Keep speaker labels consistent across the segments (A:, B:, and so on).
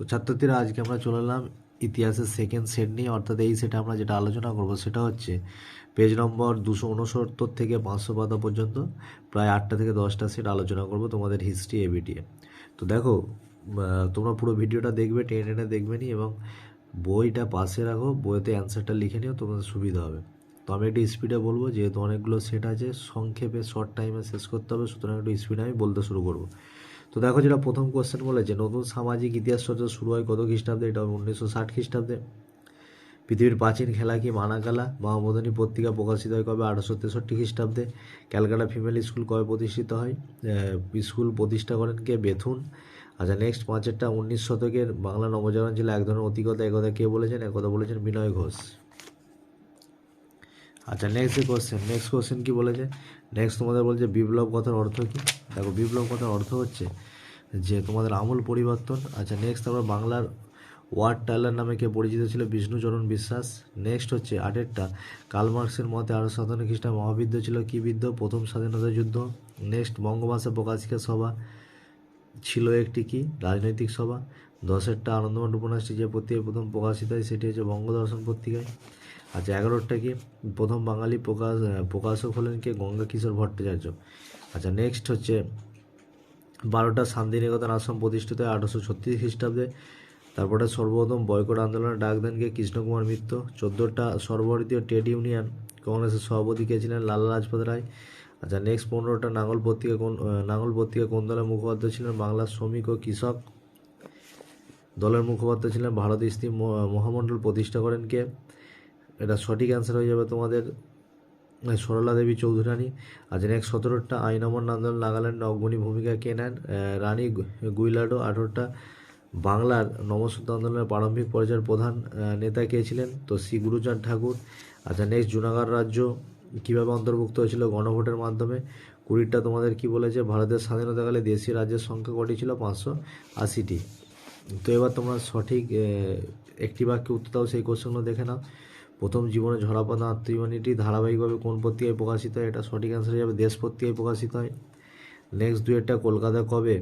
A: তো ছাত্রছাত্রীরা আজকে আমরা চলে এলাম ইতিহাসের সেকেন্ড সেট নিয়ে, অর্থাৎ এই সেটে আমরা যেটা আলোচনা করব সেটা হচ্ছে পেজ নম্বর দুশো উনসত্তর থেকে পাঁচশো পাতা পর্যন্ত, প্রায় আটটা থেকে দশটা সেট আলোচনা করব তোমাদের হিস্ট্রি এবিটিএ তো দেখো তোমরা পুরো ভিডিওটা দেখবে, টেনে টেনে দেখবে নি, এবং বইটা পাশে রাখো, বইতে অ্যান্সারটা লিখে নিও, তোমাদের সুবিধা হবে। তো আমি একটু স্পিডে বলব, যেহেতু অনেকগুলো সেট আছে, সংক্ষেপে শর্ট টাইমে শেষ করতে হবে, সুতরাং একটু স্পিডে আমি বলতে শুরু করব। তো দেখো যেটা প্রথম কোশ্চেন বলেছে নতুন সামাজিক ইতিহাস চর্চা শুরু হয় কত খ্রিস্টাব্দে? এটা উনিশশো ষাট খ্রিস্টাব্দে। পৃথিবীর প্রাচীন খেলা কি মানাকালা? মহামদনী পত্রিকা প্রকাশিত হয় কবে? আঠারোশো তেষট্টি খ্রিস্টাব্দে। ক্যালকাটা ফিমেল স্কুল কবে প্রতিষ্ঠিত হয়? স্কুল প্রতিষ্ঠা করেন কে? বেথুন। আচ্ছা নেক্সট পাঁচেরটা উনিশ শতকের বাংলা নবজাগরণ ছিল এক ধরনের অতিকতা একথা কে বলেছেন? একথা বলেছেন বিনয় ঘোষ। আচ্ছা নেক্সট যে কোশ্চেন নেক্সট কোশ্চেন কি বলেছে নেক্সট তোমাদের বলছে বিপ্লব কথার অর্থ কি? দেখো, বিপ্লব কথার অর্থ হচ্ছে যে, তোমাদের আমূল পরিবর্তন। আচ্ছা নেক্সট আমরা বাংলার ওয়ার্ড টাইলার নামে কে পরিচিত ছিল? বিষ্ণুচরণ বিশ্বাস। নেক্সট হচ্ছে আটেরটা। কার্ল মার্কসের মতে আরও সাতান্ন খ্রিস্টান মহাবিদ্য ছিল। কি বিদ্য প্রথম স্বাধীনতা যুদ্ধ। নেক্সট বঙ্গভাষা প্রকাশিকা সভা ছিল একটি কি? রাজনৈতিক সভা। দশেরটা আনন্দমঠ উপন্যাসটি যে পত্রিকায় প্রথম প্রকাশিত হয়, সেটি হচ্ছে বঙ্গদর্শন পত্রিকায়। আচ্ছা এগারোটা কি? প্রথম বাঙালি প্রকাশ, প্রকাশক হলেন কে? গঙ্গা কিশোর ভট্টাচার্য। আচ্ছা নেক্সট হচ্ছে বারোটা শান্তিনিকেতন আশ্রম প্রতিষ্ঠিত হয় আঠারোশো ছত্রিশ খ্রিস্টাব্দে। তারপরে সর্বপ্রথম বয়কট আন্দোলনে ডাক দেন কে? কৃষ্ণকুমার মিত্র। চোদ্দোটা সর্বভারতীয় ট্রেড ইউনিয়ন কংগ্রেসের সভাপতি কে ছিলেন? লালা লাজপত রায়। আচ্ছা নেক্সট পনেরোটা নাঙ্গল পত্রিকা কোন নাঙ্গল পত্রিকা কোন দলের মুখপাত্র ছিলেন? বাংলার শ্রমিক ও কৃষক দলের মুখপাত্র ছিলেন। ভারত স্ত্রী মহামণ্ডল প্রতিষ্ঠা করেন কে? এটা সঠিক অ্যান্সার হয়ে যাবে তোমাদের সরলা দেবী চৌধুরানী। আজ নেক্সট সতেরোটা আইন অমর আন্দোলন নাগাল্যান্ড অগ্রণী ভূমিকা কে নেন রানী গুইলাডো আঠারোটা বাংলার নমসূত্র আন্দোলনের প্রারম্ভিক পর্যায়ের প্রধান নেতা কে ছিলেন? তো শ্রী গুরুচাঁদ ঠাকুর। আচ্ছা নেক্সট জুনাগড় রাজ্য কীভাবে অন্তর্ভুক্ত হয়েছিল গণভোটের মাধ্যমে? কুড়িটা তোমাদের কি বলেছে? ভারতের স্বাধীনতাকালে দেশীয় রাজ্যের সংখ্যা কটি ছিল? পাঁচশো আশিটি। তো এবার তোমরা সঠিক একটি বাক্যে উত্তর দাও সেই কোশ্চেনগুলো দেখে নাও। প্রথম জীবনে ঝরাপাতা আত্মজীবনীটি ধারাবাহিকভাবে কোন পত্রিকায় প্রকাশিত হয়, এটা সঠিক অ্যান্সার হিসাবে দেশ পত্রিকায় প্রকাশিত হয়। নেক্সট দুয়েরটা কলকাতা কবে?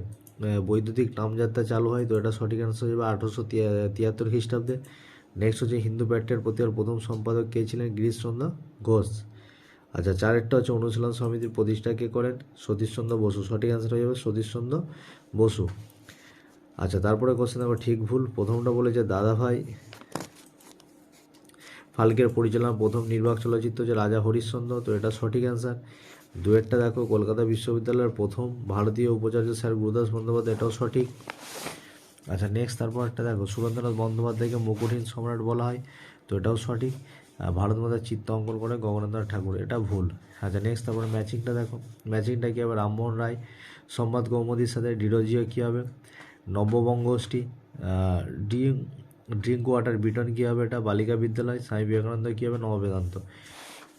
A: বৈদ্যুতিক ট্রামযাত্রা চালু হয়, তো এটা সঠিক অ্যান্সার যাবে আঠারোশো তিয়াত্তর খ্রিস্টাব্দে। নেক্সট হচ্ছে হিন্দু প্যাট্রিয়ার পত্রিকার প্রথম সম্পাদক কে ছিলেন? গিরিশচন্দ্র ঘোষ। আচ্ছা চারেরটা হচ্ছে অনুশীলন সমিতির প্রতিষ্ঠা কে করেন? সতীশচন্দ্র বসু। সঠিক অ্যান্সার হয়ে যাবে সতীশচন্দ্র বসু। আচ্ছা তারপরে কোশ্চেন দেখো ঠিক ভুল। প্রথমটা বলেছে দাদাভাই। ফালকের পরিচালনা প্রথম নির্বাক চলচ্চিত্র যে রাজা হরিশ্চন্দ্র, তো এটা সঠিক অ্যান্সার দুয়েরটা দেখো, কলকাতা বিশ্ববিদ্যালয়ের প্রথম ভারতীয় উপাচার্য স্যার গুরুদাস বন্দ্যোপাধ্যায়, এটাও সঠিক। আচ্ছা নেক্সট তারপর একটা দেখো সুরেন্দ্রনাথ বন্দ্যোপাধ্যায়কে মুকুটহীন সম্রাট বলা হয়, তো এটাও সঠিক। ভারত মাতার চিত্র অঙ্কন করে গগনেন্দ্রনাথ ঠাকুর, এটা ভুল। আচ্ছা নেক্সট তারপরে ম্যাচিংটা দেখো, ম্যাচিংটা কী হবে? রামমোহন রায় সম্বাদ কৌমুদীর সাথে ডিরোজিও কী হবে? নববঙ্গোষ্ঠী ড্রিঙ্ক ড্রিঙ্ক ওয়াটার বিটন কী হবে এটা? বালিকা বিদ্যালয়, স্বামী বিবেকানন্দ কী হবে নববেদান্ত।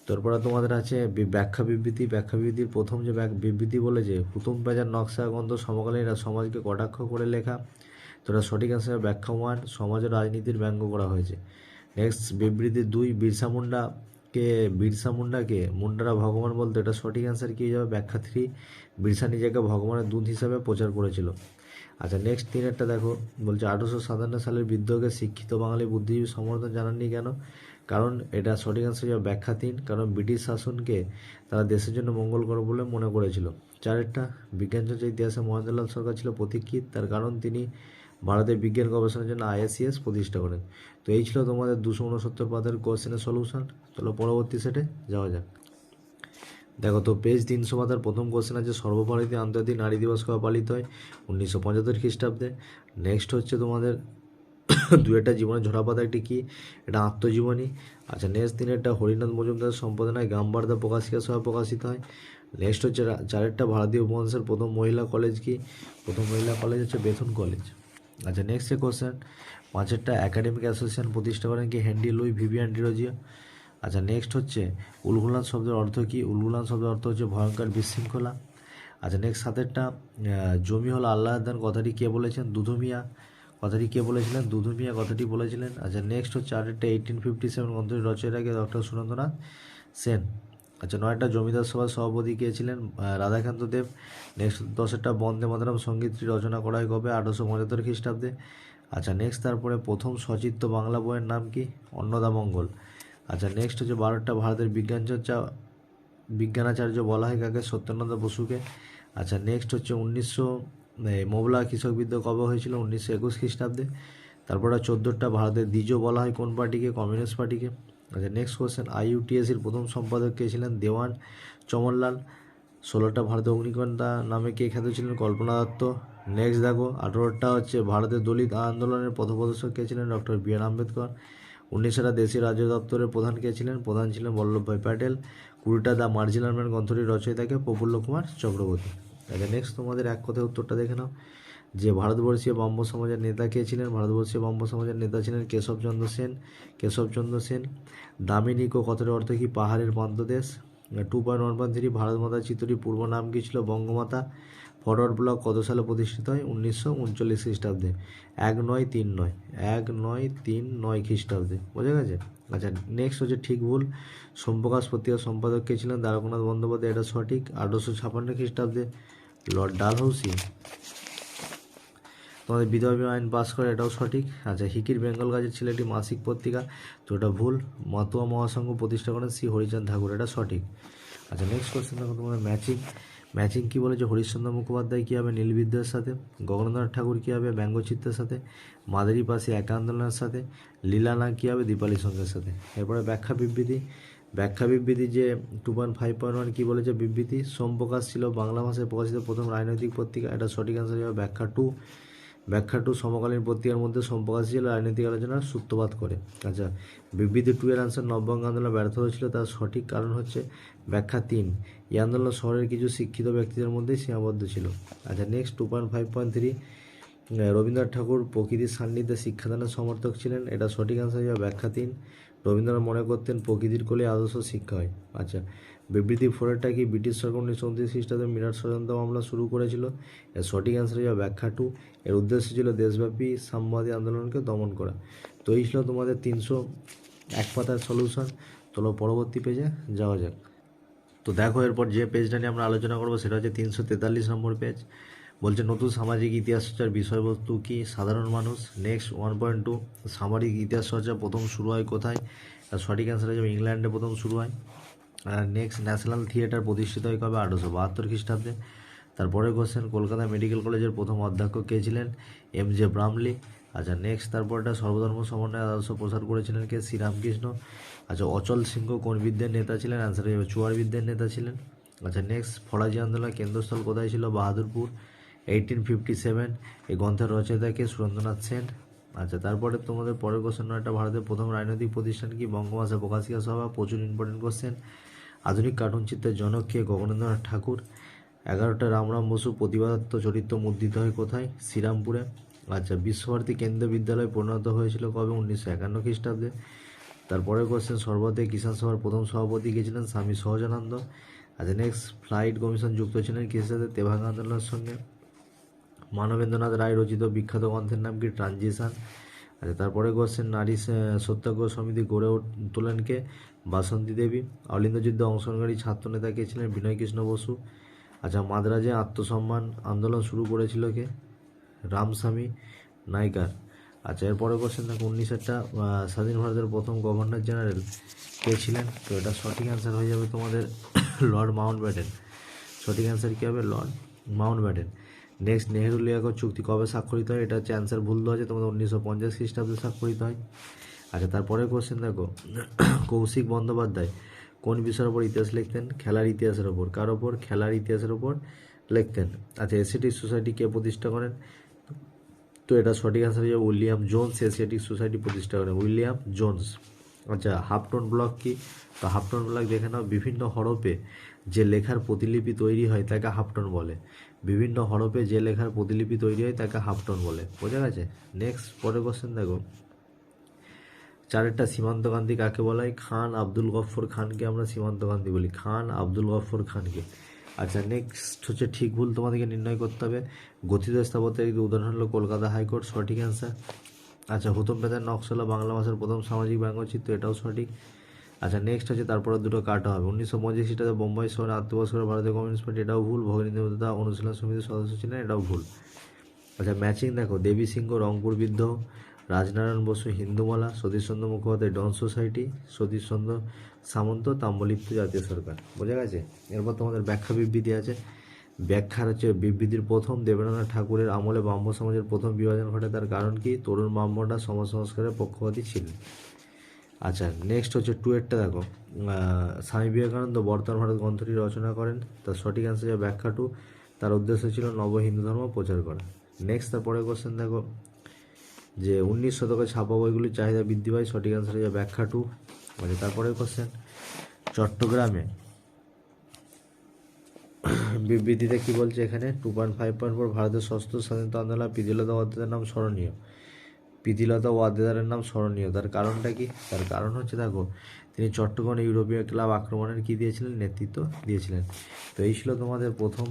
A: তারপরে তোমাদের আছে ব্যাখ্যা বিবৃতি। ব্যাখ্যা বিবৃতির প্রথম যে বিবৃতি বলেছে হুতুম পেজার নকশা, গন্ধ, সমকালীন সমাজকে কটাক্ষ করে লেখা। তো এটা সঠিক অ্যান্সার ব্যাখ্যা ওয়ান সমাজের রাজনীতির ব্যঙ্গ করা হয়েছে। নেক্সট বিবৃতি দুই, বিরসা মুন্ডা কে বিরসা মুন্ডাকে মুন্ডারা ভগবান বলতো এটা সঠিক অ্যান্সার কী যাবে? ব্যাখ্যা থ্রি বিরসা নিজেকে ভগবানের দূত হিসাবে প্রচার করেছিল। আচ্ছা নেক্সট তিনেরটা দেখো। বলছে, আঠারোশো সাতান্ন সালের বিদ্রোহকে শিক্ষিত বাঙালি বুদ্ধিজীবী সমর্থন জানাননি কেন? কারণ এটা সঠিক অ্যান্সার হয়ে ব্যাখ্যা তিন, কারণ ব্রিটিশ শাসনকে তারা দেশের জন্য মঙ্গল করে বলে মনে করেছিল। চারেরটা বিজ্ঞান চর্চা ইতিহাসে মহেন্দ্রলাল সরকার ছিল প্রতীক্ষিত, তার কারণ তিনি ভারতের বিজ্ঞান গবেষণার জন্য আইএসিএস প্রতিষ্ঠা করেন। তো এই ছিল তোমাদের দুশো উনসত্তর পাদের কোশ্চেনের সলিউশন চলো পরবর্তী সেটে যাওয়া যাক। দেখো তো পেজ তিনশো পাতার প্রথম কোশ্চেন আছে, সর্বভারতীয় আন্তর্জাতিক নারী দিবস কবে পালিত হয়? উনিশশো পঁচাত্তর খ্রিস্টাব্দে। নেক্সট হচ্ছে তোমাদের দু একটা জীবনের ঝরাপাতা একটি কী? এটা আত্মজীবনী। আচ্ছা নেক্সট দিনেরটা হরিনাথ মজুমদার সম্পাদনায় গ্রামবার্তা প্রকাশিকা সহ প্রকাশিত হয়। নেক্সট হচ্ছে চারেরটা ভারতীয় উপমহাদেশের প্রথম মহিলা কলেজ কি? প্রথম মহিলা কলেজ হচ্ছে বেথুন কলেজ। আচ্ছা নেক্সট কোশ্চেন, পাঁচেরটা একাডেমিক অ্যাসোসিয়েশন প্রতিষ্ঠা করেন কি? হেনরি লুই ভিভিয়ান ডিরোজিয়া আচ্ছা নেক্সট হচ্ছে উলগুলান শব্দের অর্থ কি? উলগুলান শব্দের অর্থ হচ্ছে ভয়ঙ্কর বিশৃঙ্খলা। আচ্ছা নেক্সট সাতেরটা জমি হলো আল্লাহ দান, কথাটি কে বলেছেন? দুধুমিয়া। কথাটি কে বলেছিলেন? দুধুমিয়া কথাটি বলেছিলেন। আচ্ছা নেক্সট হচ্ছে আরেকটা এইটিন ফিফটি সেভেন গ্রন্থটি রচয়িতাকে ডক্টর সুরেন্দ্রনাথ সেন। আচ্ছা নয়টা, জমিদার সভার সভাপতি কে ছিলেন? রাধাকান্ত দেব। নেক্সট দশেরটা, বন্দে মাতরম সঙ্গীতটি রচনা করা হয় কবে? আঠারোশো পঁচাত্তর খ্রিস্টাব্দে। আচ্ছা নেক্সট তারপরে প্রথম সচিত্র বাংলা বইয়ের নাম কি? অন্নদামঙ্গল আচ্ছা নেক্সট হচ্ছে বারোটা ভারতের বিজ্ঞান চর্চা, বিজ্ঞানাচার্য বলা হয় কাকে? সত্যানন্দ বসুকে। আচ্ছা নেক্সট হচ্ছে উনিশশো মোবলা কৃষক বিদ্রোহ কবে হয়েছিল? উনিশশো একুশ খ্রিস্টাব্দে। তারপরে চোদ্দোটা ভারতের দ্বিজ বলা হয় কোন পার্টিকে? কমিউনিস্ট পার্টিকে। আচ্ছা নেক্সট কোশ্চেন আইইউটিএসির প্রথম সম্পাদক কে ছিলেন? দেওয়ান চমনলাল। ষোলোটা ভারতের অগ্নিকন্যা নামে কে খ্যাত ছিলেন? কল্পনা দত্ত। নেক্সট দেখো আঠেরোটা হচ্ছে ভারতের দলিত আন্দোলনের পথপ্রদর্শক কে ছিলেন? ডক্টর বি আর আম্বেদকর উনিশশোটা দেশীয় রাজ্য দপ্তরের প্রধান কে ছিলেন? প্রধান ছিলেন বল্লভভাই প্যাটেল। কুড়িটা দ্য মার্জিনাল ম্যান গ্রন্থটির রচয়িতাকে প্রফুল্ল কুমার চক্রবর্তী। আচ্ছা নেক্সট তোমাদের এক কথায় উত্তরটা দেখে নাও। যে ভারতবর্ষীয় ব্রাহ্ম সমাজের নেতা কে ছিলেন? ভারতবর্ষীয় ব্রাহ্ম সমাজের নেতা ছিলেন কেশবচন্দ্র সেন। কেশবচন্দ্র সেন, দামিনীকো কথার অর্থ কি পাহাড়ের প্রান্তদেশ two point one point three Bharat Mata চিত্রটির পূর্ব নাম কি ছিল? বঙ্গমাতা। ফরওয়ার্ড ব্লক কত সালে প্রতিষ্ঠিত হয়? উনিশশো উনচল্লিশ খ্রিস্টাব্দে। এক নয় তিন নয়। এক নয় তিন নয় খ্রিস্টাব্দে। বোঝা গেছে? আচ্ছা নেক্সট হচ্ছে ঠিক ভুল। সোমপ্রকাশ পত্রিকার সম্পাদক কে ছিলেন? দ্বারকনাথ বন্দ্যোপাধ্যায়। এটা সঠিক। আঠারোশো ছাপান্ন খ্রিস্টাব্দে লর্ড ডালহৌসি। তোমাদের বিধবা আইন পাস করে, এটাও সঠিক। আচ্ছা হিকির বেঙ্গল গাছের ছিল একটি মাসিক পত্রিকা। তো এটা ভুল। মাতুয়া মহাসংঘ প্রতিষ্ঠা করেন শ্রী হরিচাঁদ ঠাকুর। এটা সঠিক। আচ্ছা নেক্সট কোশ্চেন দেখো তোমাদের ম্যাচিং ম্যাচিং কী বলেছে? হরিশ্চন্দ্র মুখোপাধ্যায় কী হবে? নীলবিদ্যার সাথে? গগনেন্দ্রনাথ ঠাকুর কী হবে? ব্যঙ্গচিত্রের সাথে? মাদারি পাশে এক আন্দোলনের সাথে? লীলানা কী হবে? দীপালি সঙ্গের সাথে? এরপরে ব্যাখ্যা বিবৃতি। ব্যাখ্যা বিবৃতি যে two point five point one কী বলেছে বিবৃতি? সোম প্রকাশ ছিল বাংলা ভাষায় প্রকাশিত প্রথম রাজনৈতিক পত্রিকা। এটা সঠিক অ্যান্সার হবে ব্যাখ্যা টু ব্যাখ্যা টু সমকালীন পত্রিকার মধ্যে সম্প্রকাশশীল রাজনৈতিক আলোচনার সূত্রপাত করে। আচ্ছা বিবৃতি টু এর আনসার নববঙ্গ আন্দোলন ব্যর্থ হয়েছিল তার সঠিক কারণ হচ্ছে ব্যাখ্যা তিন। এই আন্দোলন শহরের কিছু শিক্ষিত ব্যক্তিদের মধ্যেই সীমাবদ্ধ ছিল। আচ্ছা next two point five point three Rabindranath Thakur প্রকৃতির সান্নিধ্যে শিক্ষাদানের সমর্থক ছিলেন। এটা সঠিক আনসার হবে ব্যাখ্যা তিন। রবীন্দ্রনাথ মনে করতেন প্রকৃতির কোলে আদর্শ শিক্ষা হয়। আচ্ছা বিবৃতি ফোরেরটা কি ব্রিটিশ সরকার উনিশশো উনত্রিশ খ্রিস্টাব্দে মিরাট ষড়যন্ত্র মামলা শুরু করেছিল? এর সঠিক অ্যান্সার হবে ব্যাখ্যা টু এর উদ্দেশ্য ছিল দেশব্যাপী সাম্যবাদী আন্দোলনকে দমন করা। তো এই ছিল তোমাদের তিনশো এক পাতার সলিউশন চলো পরবর্তী পেজে যাওয়া যাক। তো দেখো, এরপর যে পেজটা নিয়ে আমরা আলোচনা করব সেটা হচ্ছে তিনশো তেতাল্লিশ নম্বর পেজ বলছে, নতুন সামাজিক ইতিহাস চর্চার বিষয়বস্তু কি? সাধারণ মানুষ। নেক্সট ওয়ান পয়েন্ট টু সামাজিক ইতিহাস চর্চা প্রথম শুরু হয় কোথায়? সঠিক অ্যান্সার হচ্ছে, ইংল্যান্ডে প্রথম শুরু হয়। নেক্সট ন্যাশনাল থিয়েটার প্রতিষ্ঠিত হয় কবে? আঠারোশো বাহাত্তর খ্রিস্টাব্দে। তারপরে কোশ্চেন কলকাতা মেডিকেল কলেজের প্রথম অধ্যক্ষ কে ছিলেন? এম জে ব্রামলি আচ্ছা নেক্সট তারপরটা সর্বধর্ম সমন্বয় আদর্শ প্রসার করেছিলেন কে? শ্রীরামকৃষ্ণ আচ্ছা অচল সিংহ কোন বিদ্যের নেতা ছিলেন? অ্যান্সার হবে চুয়ার বিদ্যের নেতা ছিলেন। আচ্ছা নেক্সট ফরাজি আন্দোলনের কেন্দ্রস্থল কোথায় ছিল? বাহাদুরপুর। এইটিন ফিফটি সেভেন এই গ্রন্থের রচয়িতা কে? সুরেন্দ্রনাথ সেন। আচ্ছা তারপরে তোমাদের পরের কোশ্চেন একটা ভারতের প্রথম রাজনৈতিক প্রতিষ্ঠান কি? বঙ্গভাষা প্রকাশিকা সভা, প্রচুর ইম্পর্টেন্ট কোশ্চেন আধুনিক কার্টুন চিত্রের জনক কে গগনেন্দ্রনাথ ঠাকুর। এগারোটা রামরাম বসু প্রতিবাদাত্ম চরিত্র মুদ্রিত হয় কোথায়? শ্রীরামপুরে। আচ্ছা বিশ্বভারতী কেন্দ্রীয় বিদ্যালয় পরিণত হয়েছিল কবে? উনিশশো একান্ন খ্রিস্টাব্দে। তারপরে কোশ্চেন সর্বদে কিষাণ সভার প্রথম সভাপতি কে ছিলেন স্বামী সহজানন্দ। আচ্ছা নেক্সট ফ্লাইট কমিশন যুক্ত ছিলেন কিসের তেভাঙ্গ আন্দোলনের সঙ্গে। মানবেন্দ্রনাথ রায় রচিত বিখ্যাত গ্রন্থের নাম কি? ট্রানজিশন। আচ্ছা তারপরে কোশ্চেন নারী সত্যাগ্রহ সমিতি গড়ে তোলেন কে? বাসন্তী দেবী অলিন্দ যুদ্ধে অংশগ্রহণকারী ছাত্রনেতা কে ছিলেন বিনয় কৃষ্ণ বসু। আচ্ছা মাদ্রাজে আত্মসম্মান আন্দোলন শুরু করেছিল কে? রামস্বামী নাইকার। আচ্ছা এরপরে কোশ্চেন দেখো, উনিশেরটা স্বাধীন ভারতের প্রথম গভর্নর জেনারেল কে ছিলেন? তো এটা সঠিক অ্যান্সার হয়ে যাবে তোমাদের লর্ড মাউন্ট ব্যাটেন সঠিক অ্যান্সার কী হবে? Lord Mountbatten next Nehru Liaquat চুক্তি কবে স্বাক্ষরিত হয়? এটা হচ্ছে অ্যান্সার ভুল দেওয়া আছে, তোমাদের উনিশশো পঞ্চাশ খ্রিস্টাব্দে স্বাক্ষরিত হয়। আচ্ছা তারপরে কোশ্চেন দেখো। কৌশিক বন্দ্যোপাধ্যায় কোন বিষয়ের ওপর ইতিহাস লিখতেন? খেলার ইতিহাসের ওপর কার ওপর খেলার ইতিহাসের ওপর লিখতেন। আচ্ছা এসিটিক সোসাইটি কে প্রতিষ্ঠা করেন? তো এটা সঠিক অ্যান্সার হচ্ছে উইলিয়াম জোনস এশিয়াটিক সোসাইটি প্রতিষ্ঠা করেন। William Jones. আচ্ছা হাফটন ব্লক কি? তো হাফটন ব্লক দেখে নাও। বিভিন্ন হরপে যে লেখার প্রতিলিপি তৈরি হয় তাকে হাফটন বলে। বিভিন্ন হরপে যে লেখার প্রতিলিপি তৈরি হয় তাকে হাফটন বলে। বোঝা গেছে? নেক্সট পরের কোশ্চেন দেখো। চারেরটা সীমান্ত গান্ধী কাকে বলা হয়? খান আব্দুল গফর খানকে আমরা সীমান্ত গান্ধী বলি। খান আব্দুল গফর খানকে। আচ্ছা নেক্সট হচ্ছে ঠিক ভুল তোমাদেরকে নির্ণয় করতে হবে। গঠিত স্থাপত্যের একটি উদাহরণ হলো কলকাতা হাইকোর্ট, সঠিক অ্যান্সার আচ্ছা হুতম পেদার নকশালা বাংলা ভাষার প্রথম সামাজিক ব্যঙ্গচিত্র এটাও সঠিক। আচ্ছা নেক্সট হচ্ছে তারপরে দুটো কাটা হবে। উনিশশো পঁচাশি সালে বোম্বাই শহরে আত্মবাস করে ভারতীয় কমিউনিস্ট পার্টি এটাও ভুল। ভগিনী দেবতা অনুশীলন সমিতির সদস্য ছিলেন, এটাও ভুল। আচ্ছা ম্যাচিং দেখো। দেবী সিংহ, রংপুর বিদ্রোহ। রাজনারায়ণ বসু হিন্দুমালা, সতীশচন্দ্র মুখোপাধ্যায় ডন সোসাইটি, সতীশচন্দ্র সামন্ত, তাম্বলিপ্ত জাতীয় সরকার। বোঝা গেছে? এরপর তোমাদের ব্যাখ্যা বিবৃতি আছে। ব্যাখ্যার হচ্ছে বিবৃতির প্রথম দেবেন্দ্রনাথ ঠাকুরের আমলে ব্রাহ্ম সমাজের প্রথম বিভাজন ঘটে, তার কারণ কি? তরুণ ব্রাহ্মণরা সমাজ সংস্কারের পক্ষপাতী ছিলেন আচ্ছা নেক্সট হচ্ছে টুয়েটটা দেখো। স্বামী বিবেকানন্দ বর্তমান ভারত গ্রন্থটি রচনা করেন। তার সঠিক অ্যান্সার ব্যাখ্যা টু তার উদ্দেশ্য ছিল নব হিন্দু ধর্ম প্রচার করা। নেক্সট তারপরে কোশ্চেন দেখো। যে উনিশ শতকে ছাপা বইগুলির চাহিদা বৃদ্ধি পায়, সঠিক অ্যান্সার যে ব্যাখ্যা টু মানে তারপরে কোশ্চেন চট্টগ্রামে বিবৃতিতে কি বলছে এখানে? Two point five point four ভারতের ষষ্ঠ স্বাধীনতা আন্দোলন পিদিলতা ওয়াদ্দেদার নাম স্মরণীয়। প্রীতিলতা ওয়াদ্দেদারের নাম স্মরণীয়। তার কারণটা কি? তার কারণ হচ্ছে, দেখো, তিনি চট্টগ্রামে ইউরোপীয় ক্লাব আক্রমণের কি দিয়েছিলেন? নেতৃত্ব দিয়েছিলেন। তো এই ছিল তোমাদের প্রথম,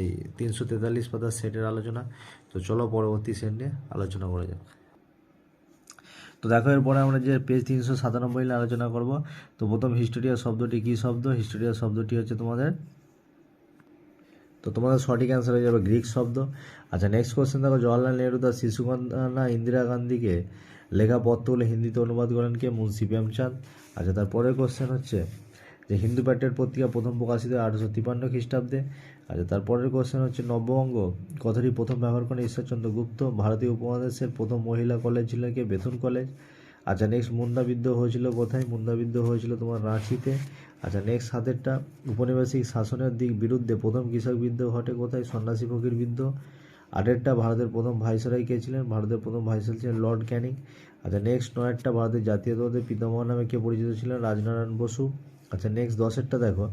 A: এই তিনশো তেতাল্লিশ পাতার সেটের আলোচনা। তো চলো পরবর্তী সেট নিয়ে আলোচনা করা যাক। তো দেখো, এরপরে আমরা যে পেজ তিনশো সাতানব্বই নিয়ে আলোচনা করব। তো প্রথম হিস্টোরিয়া শব্দটি কী শব্দ? হিস্টোরিয়া শব্দটি হচ্ছে তোমাদের, তো তোমাদের সঠিক অ্যান্সার হয়ে যাবে গ্রিক শব্দ। আচ্ছা নেক্সট কোশ্চেন দেখো, জওয়াহরলাল নেহরু তার শিশুকন্যা ইন্দিরা গান্ধীকে লেখা পত্রগুলো হিন্দিতে অনুবাদ করেন কে? মুন্সি প্রেমচাঁদ আচ্ছা তারপরের কোয়েশ্চেন হচ্ছে যে হিন্দু প্যাটের পত্রিকা প্রথম প্রকাশিত আঠারোশো তিপ্পান্ন খ্রিস্টাব্দে। আচ্ছা তারপরের কোশ্চেন হচ্ছে নববঙ্গ। কথাটি প্রথম ব্যবহার করেন ঈশ্বরচন্দ্র গুপ্ত, ভারতীয় উপমহাদেশের প্রথম মহিলা কলেজ ছিল কি? বেতন কলেজ আচ্ছা নেক্সট মুন্ডা বিদ্রোহ হয়েছিল কোথায়? মুন্ডা বিদ্রোহ হয়েছিল তোমার রাঁচিতে। আচ্ছা নেক্সট হাতেরটা। উপনিবেশিক শাসনের দিক বিরুদ্ধে প্রথম কৃষক বিদ্রোহ ঘটে কোথায়? সন্ন্যাসী ফকির বিদ্রোহ। আটেরটা ভারতের প্রথম ভাইসরাই কে ছিলেন? ভারতের প্রথম ভাইসরাই ছিলেন লর্ড ক্যানিং। আচ্ছা নেক্সট নয়েরটা ভারতের জাতীয়তাবাদের পিতামহ নামে কে পরিচিত ছিলেন? রাজনারায়ণ বসু। আচ্ছা নেক্সট দশেরটা দেখো।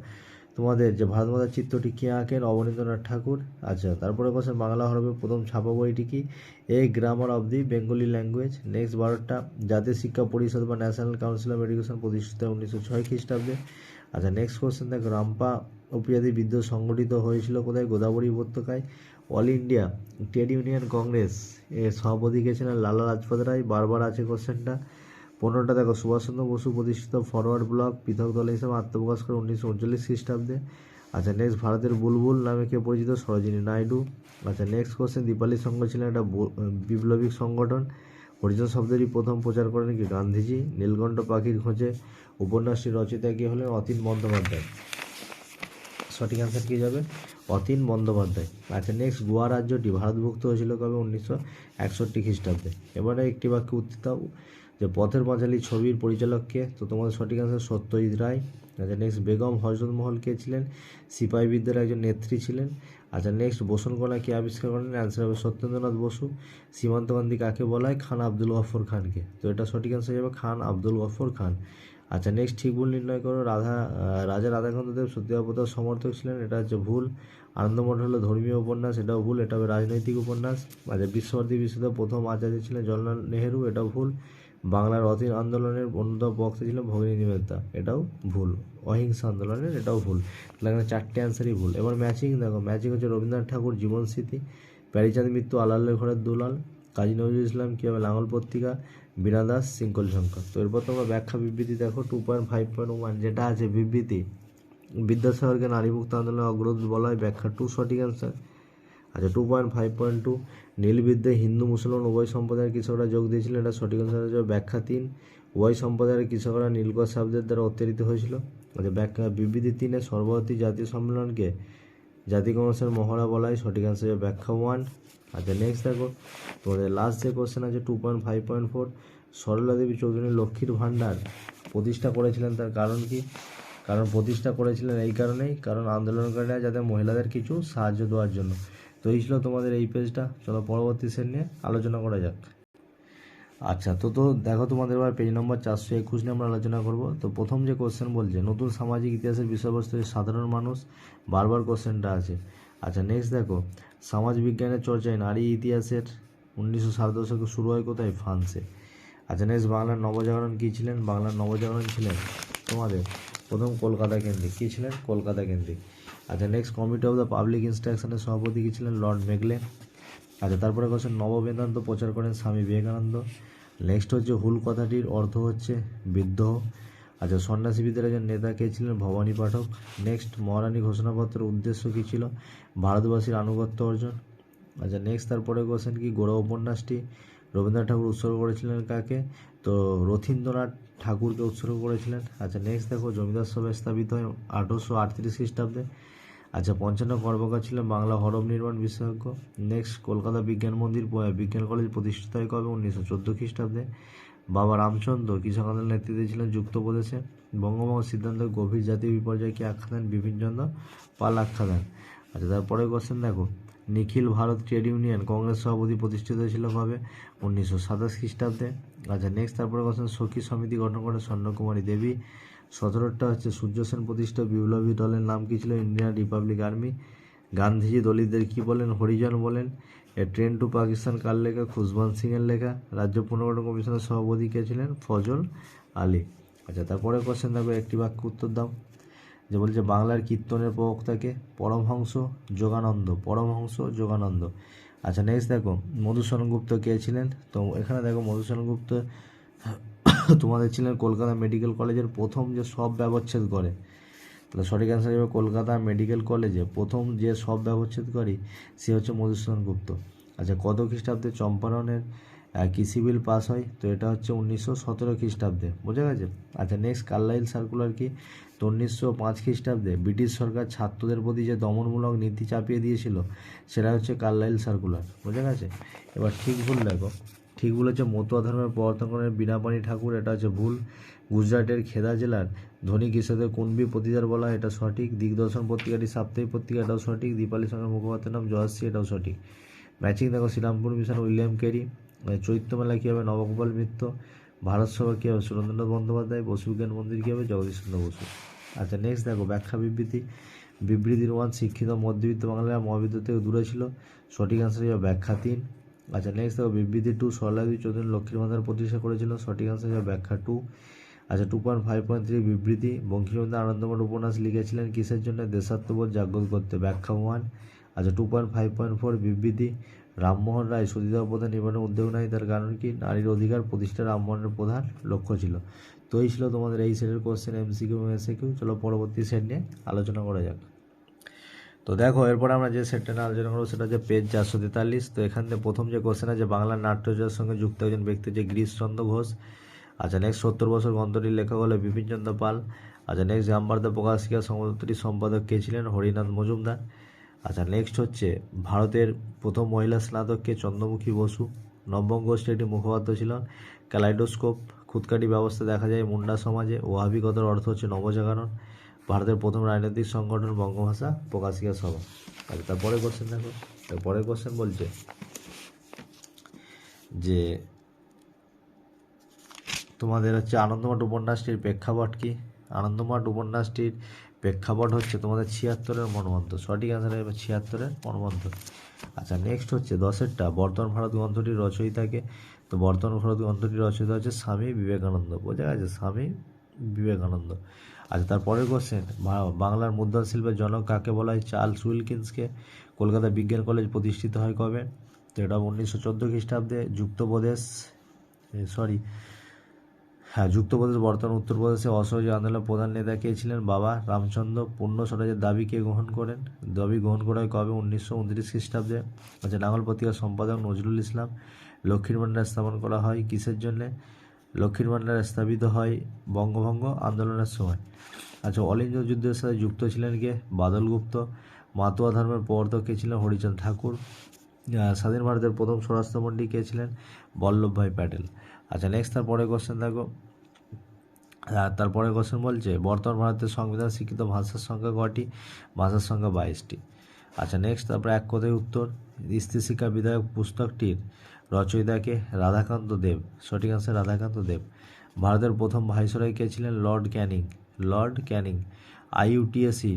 A: তোমাদের যে ভারত মাতার চিত্রটি কে আঁকেন? অবনীন্দ্রনাথ ঠাকুর। আচ্ছা তারপরে কোশ্চেন বাংলা হরফে প্রথম ছাপা বইটি কি? A grammar of the Bengali language next বারোটা জাতীয় শিক্ষা পরিষদ বা ন্যাশনাল কাউন্সিল অফ এডুকেশন প্রতিষ্ঠিত উনিশশো ছয় খ্রিস্টাব্দে। আচ্ছা নেক্সট কোশ্চেন দেখো, রামপা উপজাতি বিদ্রোহ সংগঠিত হয়েছিল কোথায়? গোদাবরী উপত্যকায়। All India trade union congress এর সভাপতি কে ছিলেন লালা লাজপত রায়? বারবার আছে কোশ্চেনটা পনেরোটা দেখো, সুভাষচন্দ্র বসু প্রতিষ্ঠিত ফরওয়ার্ড ব্লক পৃথক দল হিসেবে আত্মপ্রকাশ করে উনিশশো উনচল্লিশ খ্রিস্টাব্দে। আচ্ছা নেক্সট ভারতের বুলবুল নামে কে পরিচিত? সরোজিনী নাইডু। আচ্ছা নেক্সট কোশ্চেন দীপালি সংঘ ছিলেন একটা বিপ্লবিক সংগঠন। হরিজন শব্দটি প্রথম প্রচার করেন কি? গান্ধীজি। নীলকণ্ঠ পাখির খোঁজে উপন্যাসটি রচয়িতা কি হলেন অতীন বন্দ্যোপাধ্যায়। সঠিক অ্যান্সার কী যাবে? অতীন বন্দ্যোপাধ্যায়। আচ্ছা নেক্সট গোয়া রাজ্যটি ভারতভুক্ত হয়েছিল কবে? উনিশশো একষট্টি খ্রিস্টাব্দে। এবারে একটি বাক্য উত্তর যে পথের পাঁচালী ছবির পরিচালককে। তো তোমাদের সঠিক অ্যান্সার সত্যজিৎ রায়। আচ্ছা নেক্সট বেগম হজরত মহল কে ছিলেন? সিপাহী বিদ্যার একজন নেত্রী ছিলেন। আচ্ছা নেক্সট বসনকণা কে আবিষ্কার করেন? অ্যান্সার হবে সত্যেন্দ্রনাথ বসু। সীমান্ত গান্ধী কাকে বলা হয়? খান আব্দুল গফর খানকে। তো এটা সঠিক অ্যান্সার যাবে খান আব্দুল গফর খান। আচ্ছা নেক্সট ঠিক ভুল নির্ণয় করো, রাধা রাজা রাধাকান্ত দেব সত্যবাবতার সমর্থক ছিলেন। এটা হচ্ছে ভুল। আনন্দমঠ হলো ধর্মীয় উপন্যাস, এটাও ভুল। এটা হবে রাজনৈতিক উপন্যাস। আচ্ছা বিশ্বভারতী বিশ্ববিদ্যালয়ের প্রথম আচার্য ছিলেন জওয়াহরলাল নেহেরু, এটাও ভুল। বাংলার অধীন আন্দোলনের অন্যতম বক্তা ছিলেন ভগিনী নিবেদিতা। এটাও ভুল। অহিংসা আন্দোলনের, এটাও ভুল। তাহলে এখানে চারটে অ্যান্সারই ভুল। এবার ম্যাচিং দেখো। ম্যাচিং হচ্ছে রবীন্দ্রনাথ ঠাকুর, জীবন স্মৃতি, প্যারিচাঁদ মৃত্যু, আলালের ঘরের দুলাল, কাজী নজরুল ইসলাম কীভাবে লাঙল পত্রিকা, বীণা দাস, সিঙ্কল সংখ্যা তো এরপর তোমরা ব্যাখ্যা বিবৃতি দেখো two point five point one যেটা আছে বিবৃতি। বিদ্যাসাগরকে নারীমুক্ত আন্দোলনের অগ্রদূত বলা হয়। ব্যাখ্যা টু সঠিক অ্যান্সার আচ্ছা two point five point two নীলবিদ্যে Hindu, মুসলমান, উভয় সম্প্রদায়ের কৃষকরা যোগ দিয়েছিলেন। এটা সঠিক অ্যান্সার হচ্ছে ব্যাখ্যা তিন। উভয় সম্প্রদায়ের কৃষকরা নীলকর শব্দের দ্বারা উত্তেরিত হয়েছিল। আচ্ছা ব্যাখ্যা বিবৃতি তিনে, সর্বভারতীয় জাতীয় সম্মেলনকে জাতীয় কংগ্রেসের মহড়া বলা হয়। সঠিক অ্যান্সার হচ্ছে ব্যাখ্যা ওয়ান আচ্ছা নেক্সট দেখো, তোমাদের লাস্ট যে কোশ্চেন আছে two point five point four Sarala Devi Chowdhury লক্ষ্মীর ভাণ্ডার প্রতিষ্ঠা করেছিলেন তার কারণ কি? কারণ প্রতিষ্ঠা করেছিলেন এই কারণেই। কারণ আন্দোলনকারীরা যাতে মহিলাদের কিছু সাহায্য দেওয়ার জন্য। তো এই ছিল তোমাদের এই পেজটা চলো পরবর্তী সেট নিয়ে আলোচনা করা যাক। আচ্ছা তো তো দেখো তোমাদের এবার পেজ নম্বর চারশো একুশ নিয়ে আমরা আলোচনা করব। তো প্রথম যে কোশ্চেন বলছে, নতুন সামাজিক ইতিহাসের বিষয়বস্তু সাধারণ মানুষ বারবার কোশ্চেনটা আছে। আচ্ছা নেক্সট দেখো, সমাজ বিজ্ঞানের চর্চায় নারী ইতিহাসের উনিশশো ষাট দশকে শুরু হয় কোথায়? ফ্রান্সে। আচ্ছা নেক্সট বাংলার নবজাগরণ কী ছিলেন? বাংলার নবজাগরণ ছিলেন তোমাদের প্রথম কলকাতা কেন্দ্রিক। কী ছিলেন? কলকাতা কেন্দ্রিক। আচ্ছা next committee of the public ইনস্ট্রাকশনের সভাপতি কী ছিলেন? লর্ড মেগলে আচ্ছা তারপরে কোশ্চেন নববেদান্ত প্রচার করেন স্বামী বিবেকানন্দ। নেক্সট হচ্ছে, হুল কথাটির অর্থ হচ্ছে বিদ্রোহ। আচ্ছা সন্ন্যাসীবিদের একজন নেতা কে ছিলেন? ভবানী পাঠক। নেক্সট মহারানী ঘোষণাপত্রের উদ্দেশ্য কী ছিল? ভারতবাসীর আনুগত্য অর্জন। আচ্ছা নেক্সট তারপরে কোশ্চেন কি, গোড়া উপন্যাসটি। রবীন্দ্রনাথ ঠাকুর উৎসর্গ করেছিলেন কাকে? তো রথীন্দ্রনাথ ঠাকুরকে উৎসর্গ করেছিলেন। আচ্ছা নেক্সট দেখো, জমিদার সভা স্থাপিত হয় আঠারোশো আটত্রিশ খ্রিস্টাব্দে। আচ্ছা পঞ্চান্ন কর্মকার ছিলেন বাংলা হরফ নির্মাণ বিশেষজ্ঞ। নেক্সট কলকাতা বিজ্ঞান মন্দির বিজ্ঞান কলেজ প্রতিষ্ঠিত হয় কবে? উনিশশো চোদ্দ খ্রিস্টাব্দে। বাবা রামচন্দ্র কৃষক আন্দোলনের নেতৃত্বে ছিলেন যুক্তপ্রদেশে। বঙ্গভঙ্গ সিদ্ধান্ত গভীর জাতীয় বিপর্যয়কে আখ্যা দেন বিপিনচন্দ্র পাল আখ্যা দেন। আচ্ছা তারপরে কোশ্চেন দেখো। Nikhil Bharat trade union congress সভাপতি প্রতিষ্ঠিত হয়েছিল কবে? উনিশশো সাতাশ খ্রিস্টাব্দে। আচ্ছা নেক্সট তারপরে কোশ্চেন সখী সমিতি গঠন করেন স্বর্ণকুমারী দেবী। সতেরোটা হচ্ছে সূর্য সেন প্রতিষ্ঠা, বিপ্লবী দলের নাম কী ছিল? Indian republic army. গান্ধীজি দলিতদের কি বলেন? হরিজন বলেন। এ ট্রেন টু পাকিস্তান কার লেখা? খুশবন্ত সিংয়ের লেখা। রাজ্য পুনর্গঠন কমিশনের সভাপতি কে ছিলেন? ফজল আলী। আচ্ছা তারপরে কোশ্চেন দেখো, একটি বাক্য উত্তর দাও। যে বলছে বাংলার কীর্তনের প্রবক্তাকে পরমহংস যোগানন্দ পরমহংস যোগানন্দ। আচ্ছা নেক্সট দেখো, মধুসূদন গুপ্ত কে ছিলেন? তো এখানে দেখো, মধুসূদন গুপ্ত তোমাদের ছিলেন কলকাতা মেডিকেল কলেজের প্রথম যে সব ব্যবচ্ছেদ করে। তাহলে সঠিক অ্যান্সার হবে কলকাতা মেডিকেল কলেজে প্রথম যে সব ব্যবচ্ছেদ করি, সে হচ্ছে মধুসূদন গুপ্ত। আচ্ছা কত খ্রিস্টাব্দে চম্পারণের কৃষি বিল পাস হয়, তো এটা হচ্ছে উনিশশো সতেরো খ্রিস্টাব্দে, বোঝা গেছে? আচ্ছা নেক্সট কার্লাইল সার্কুলার কি? তো উনিশশো পাঁচ খ্রিস্টাব্দে ব্রিটিশ সরকার ছাত্রদের প্রতি যে দমনমূলক নীতি চাপিয়ে দিয়েছিল, সেটা হচ্ছে কার্লাইল সার্কুলার বোঝা গেছে? এবার ঠিক ভুল দেখো, ঠিক ভুল হচ্ছে মতুয়া ধর্মের প্রবর্তন করেন বীণাপাণি ঠাকুর, এটা হচ্ছে ভুল। গুজরাটের খেদা জেলার ধনী কৃষকদের কুণবি প্রতিদার বলা এটা সঠিক। দিগদর্শন পত্রিকাটি সাপ্তাহিক পত্রিকা এটাও সঠিক। দীপালি সঙ্গে মুখপাত্রের নাম জয়শ্রী, এটাও সঠিক। ম্যাচিং দেখো শ্রীরামপুর মিশন উইলিয়াম ক্যারি চৈত্যমেলা কী হবে নবগোপাল মিত্র ভারত সভা কী হবে সুরেন্দ্রনাথ বন্দ্যোপাধ্যায় বসু বিজ্ঞান মন্দির কী হবে জগদীশ চন্দ্র বসু। আচ্ছা নেক্সট দেখো, ব্যাখ্যা বিবৃতি। বিবৃতির ওয়ান, শিক্ষিত মধ্যবিত্ত বাংলারা মহাবিদ্যুৎ থেকে দূরে ছিল। সঠিক আনসার হবে ব্যাখ্যা তিন। আচ্ছা নেক্সট দেখো, বিবৃতি টু সরলাদি চৌধুরী লক্ষ্মীর ভান্ডার প্রতিষ্ঠা করেছিল। সঠিক আনসার হবে ব্যাখ্যা টু আচ্ছা two point five point three বিবৃতি। বঙ্কিমচন্দ্র আনন্দমঠ উপন্যাস লিখেছিলেন কিসের জন্য দেশাত্মবোধ জাগ্রত করতে? ব্যাখ্যা ওয়ান আচ্ছা two point five point four বিবৃতি। রামমোহন রায় সতীদাহ প্রধান নির্মাণের উদ্যোগ নেয়, তার কারণ কি? নারীর অধিকার প্রতিষ্ঠা রামমোহনের প্রধান লক্ষ্য ছিল। তো এই ছিল তোমাদের এই সেটের কোশ্চেন এমসিকিউ এবং এসিকিউ চলো পরবর্তী সেট নিয়ে আলোচনা করা যাক। তো দেখো, এরপর আমরা যে সেটটা নিয়ে আলোচনা করব, সেটা হচ্ছে পেজ চারশো তেতাল্লিশ। তো এখান থেকে প্রথম যে কোশ্চেন আছে, বাংলার নাট্যচর্যার সঙ্গে যুক্ত একজন ব্যক্তি যে গিরিশচন্দ্র ঘোষ। আচ্ছা নেক্সট সত্তর বছর গ্রন্থটির লেখক হলো বিপিনচন্দ্র পাল। আচ্ছা নেক্সট জামবার্দা প্রকাশিকা সংবাদটির সম্পাদক কে ছিলেন? হরিনাথ মজুমদার। আচ্ছা নেক্সট হচ্ছে ভারতের প্রথম মহিলা স্নাতক কে চন্দ্রমুখী বসু। নবম গোষ্ঠী একটি মুখপাত্র ছিল ক্যালাইডোস্কোপ খুদকাটি ব্যবস্থা দেখা যায় মুন্ডা সমাজে। ওয়াহাবিগতার অর্থ হচ্ছে নবজাগরণ। ভারতের প্রথম রাজনৈতিক সংগঠন বঙ্গভাষা, প্রকাশিকা সভা। আচ্ছা তারপরে কোশ্চেন দেখো। তারপরে কোশ্চেন বলছে যে তোমাদের হচ্ছে আনন্দমঠ উপন্যাসটির প্রেক্ষাপট কি? আনন্দমঠ উপন্যাসটির প্রেক্ষাপট হচ্ছে তোমাদের ছিয়াত্তরের মনবন্ধ সঠিক অ্যান্সার হবে ছিয়াত্তরের মনবন্ধ আচ্ছা নেক্সট হচ্ছে দশেরটা, বর্তমান ভারত গ্রন্থটির রচয়িতাকে। তো বর্তমান ভারত গ্রন্থটির রচয়িতা হচ্ছে স্বামী বিবেকানন্দ। বোঝা গেছে, স্বামী বিবেকানন্দ। আচ্ছা তারপরের কোশ্চেন বাংলার মুদ্রণ শিল্পের জনক কাকে বলা হয়? চার্লস উইলকিন্সকে। কলকাতা বিজ্ঞান কলেজ প্রতিষ্ঠিত হয় কবে? তো এটা উনিশশো চোদ্দ খ্রিস্টাব্দে, যুক্তপ্রদেশ সরি হ্যাঁ যুক্তপ্রদেশ, বর্তমান উত্তরপ্রদেশে অসহযোগ আন্দোলনের প্রধান নেতা কে ছিলেন? বাবা রামচন্দ্র পূর্ণ স্বরাজের দাবি কে গ্রহণ করেন? দাবি গ্রহণ করা হয় কবে? উনিশশো উনত্রিশ খ্রিস্টাব্দে। আচ্ছা নাঙ্গল পত্রিকার সম্পাদক নজরুল ইসলাম, লক্ষ্মীর ভাণ্ডার স্থাপন করা হয় কিসের জন্যে? লক্ষ্মীর ভাণ্ডার স্থাপিত হয় বঙ্গভঙ্গ আন্দোলনের সময়। আচ্ছা অল ইন্ডিয়া যুদ্ধের সাথে যুক্ত ছিলেন কে? বাদল গুপ্ত। মাতোয়া ধর্মের প্রবর্তক কে ছিলেন? হরিচন্দ ঠাকুর। স্বাধীন ভারতের প্রথম স্বরাষ্ট্রমন্ত্রী কে ছিলেন? বল্লভভাই প্যাটেল। আচ্ছা নেক্সট তারপরে কোশ্চেন দেখো। তারপরে কোশ্চেন বলছে, বর্তমান ভারতের সংবিধান স্বীকৃত ভাষার সংখ্যা কটি? ভাষার সংখ্যা বাইশটি। আচ্ছা নেক্সট তারপরে এক কথায় উত্তর। স্ত্রী শিক্ষা বিধায়ক পুস্তকটির রচয়িতাকে রাধাকান্ত দেব। সঠিক আনসার রাধাকান্ত দেব। ভারতের প্রথম ভাইসরয় কে ছিলেন? Lord Canning. Lord Canning IUTAC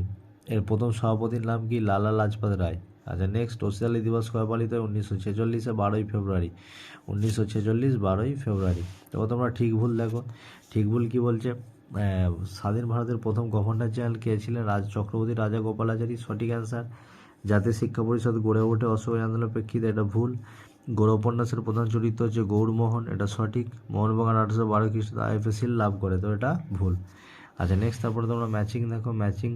A: এর প্রথম সভাপতির নাম কি? লালা লাজপত রায়। আচ্ছা নেক্সট ওসিয়ালি দিবস কবে পালিত হয়? উনিশশো ছেচল্লিশে বারোই ফেব্রুয়ারি। উনিশশো ছেচল্লিশ বারোই ফেব্রুয়ারি। তবে তোমরা ঠিক ভুল দেখো। ঠিক ভুল কি বলছে? স্বাধীন ভারতের প্রথম গভর্নর জেনারেল কে ছিলেন? রাজ, চক্রবর্তী রাজা গোপালাচারী। সঠিক অ্যান্সার জাতীয় শিক্ষা পরিষদ গড়ে ওঠে অসহযোগ আন্দোলনের প্রেক্ষিতে। এটা ভুল। গৌর উপন্যাসের প্রধান চরিত্র হচ্ছে গৌরমোহন। এটা সঠিক। মোহনবাগান আঠারোশো বারো খ্রিস্টাব্দে আইএফএসিল লাভ করে। তো এটা ভুল। আচ্ছা নেক্সট তারপরে তোমরা ম্যাচিং দেখো। ম্যাচিং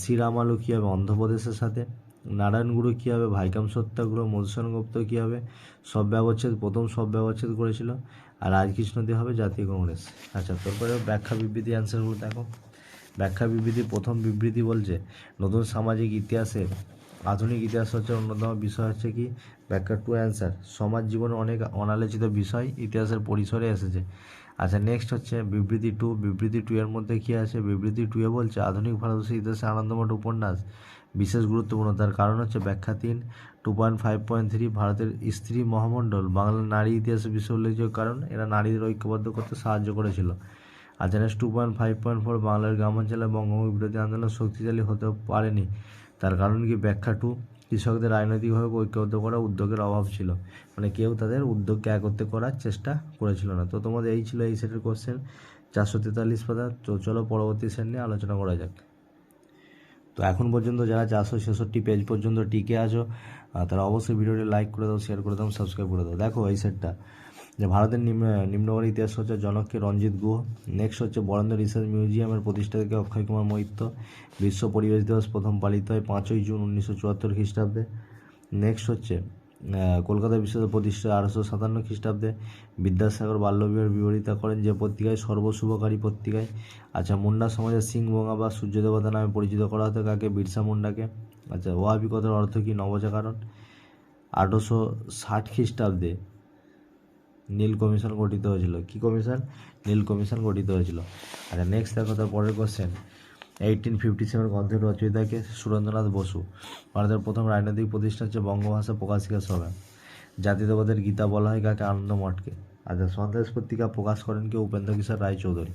A: শ্রীরাম আলু কী হবে অন্ধ্রপ্রদেশের সাথে। নারায়ণগুরু কী হবে? ভাইকাম সত্যাগ্রহ মধুসূদন গুপ্ত কী হবে? সব ব্যবচ্ছেদ, প্রথম সব ব্যবচ্ছেদ করেছিল। আর রাজকৃষ্ণ দে হবে জাতীয় কংগ্রেস। আচ্ছা তারপরে ব্যাখ্যা বিবৃতি অ্যান্সারগুলো দেখো। ব্যাখ্যা বিবৃতি, প্রথম বিবৃতি বলছে, নতুন সামাজিক ইতিহাসের আধুনিক ইতিহাস হচ্ছে অন্যতম বিষয় হচ্ছে কি? ব্যাখ্যা টু অ্যান্সার সমাজ জীবনে অনেক অনালোচিত বিষয় ইতিহাসের পরিসরে এসেছে। আচ্ছা নেক্সট হচ্ছে বিবৃতি টু বিবৃতি টু এর মধ্যে কী আছে? বিবৃতি টু এ বলছে, আধুনিক ভারতবর্ষের ইতিহাসে আনন্দমঠ উপন্যাস বিশেষ গুরুত্বপূর্ণ। তার কারণ হচ্ছে ব্যাখ্যা তিন two point five point three ভারতের স্ত্রী মহামণ্ডল বাংলার নারী ইতিহাসে বিশ্ব উল্লেখযোগ্য কারণ, এরা নারীদের ঐক্যবদ্ধ করতে সাহায্য করেছিল। আচ্ছা next two point five point four বাংলার গ্রামাঞ্চলে বঙ্গভঙ্গ বিরোধী আন্দোলন শক্তিশালী হতে পারেনি। তার কারণ কি? ব্যাখ্যা টু কৃষকদের রাজনৈতিকভাবে ঐক্যবদ্ধ করার উদ্যোগের অভাব ছিল। মানে কেউ তাদের উদ্যোগকে একত্রে করার চেষ্টা করেছিল না। তো তোমাদের এই ছিল এই সেটের কোশ্চেন চারশো তেতাল্লিশ পাতা তো চলো পরবর্তী সেট নিয়ে আলোচনা করা যাক। তো এখন পর্যন্ত যারা চারশো ছেষট্টি পেজ পর্যন্ত টিকে আছো তারা অবশ্যই ভিডিওটি লাইক করে দাও শেয়ার করে দাও সাবস্ক্রাইব করে দাও। দেখো এই সেটটা যে ভারতের নিম্ন নিম্নগর ইতিহাস হচ্ছে জনককে রঞ্জিত গুহ। নেক্সট হচ্ছে বরেন্দ্র রিসার্চ মিউজিয়ামের প্রতিষ্ঠাতাকে অক্ষয় কুমার মৈত্য। বিশ্ব পরিবেশ দিবস প্রথম পালিত হয় পাঁচই জুন উনিশশো চুয়াত্তর খ্রিস্টাব্দে। নেক্সট হচ্ছে কলকাতা বিশ্ববিদ্যালয় প্রতিষ্ঠা আঠারোশো সাতান্ন খ্রিস্টাব্দে বিদ্যাসাগর বাল্যবিবাহের বিবরিতা করেন যে পত্রিকায় সর্বশুভকারী পত্রিকায় আচ্ছা মুন্ডা সমাজের সিংবঙ্গা বা সূর্য দেবতা নামে পরিচিত করা হতো কাকে? বিরসা মুন্ডাকে। আচ্ছা ওয়াহাবি কথার অর্থ কী? নবজাগরণ। আঠারোশো ষাট খ্রিস্টাব্দে নীল কমিশন গঠিত হয়েছিল। কি কমিশন? নীল কমিশন গঠিত হয়েছিল। আচ্ছা নেক্সট দেখো তার পরের কোশ্চেন এইটিন ফিফটি সেভেন গ্রন্থের রচয়িতাকে সুরেন্দ্রনাথ বসু, ভারতের প্রথম রাজনৈতিক প্রতিষ্ঠান হচ্ছে বঙ্গভাষা প্রকাশিকা সভা। জাতীয়তাবাদের গীতা বলা হয় কাকে? আনন্দ মঠকে। আচ্ছা সন্দেশ পত্রিকা প্রকাশ করেন কি? উপেন্দ্র কিশোর রায়চৌধুরী।